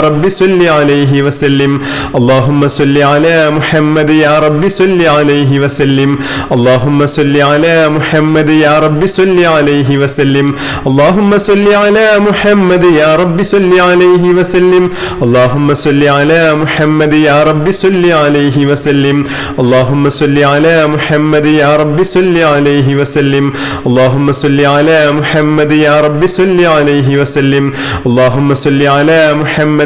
رب صل عليه وسلم. اللهم صل على محمد يا رب صل عليه وسلم. اللهم صل على محمد يا رب صل عليه وسلم. اللهم صل على محمد يا رب صل عليه وسلم. اللهم صل على محمد يا رب صل عليه وسلم. اللهم صل على محمد يا رب صل عليه وسلم. اللهم صل على محمد يا رب صل عليه وسلم. اللهم صل على محمد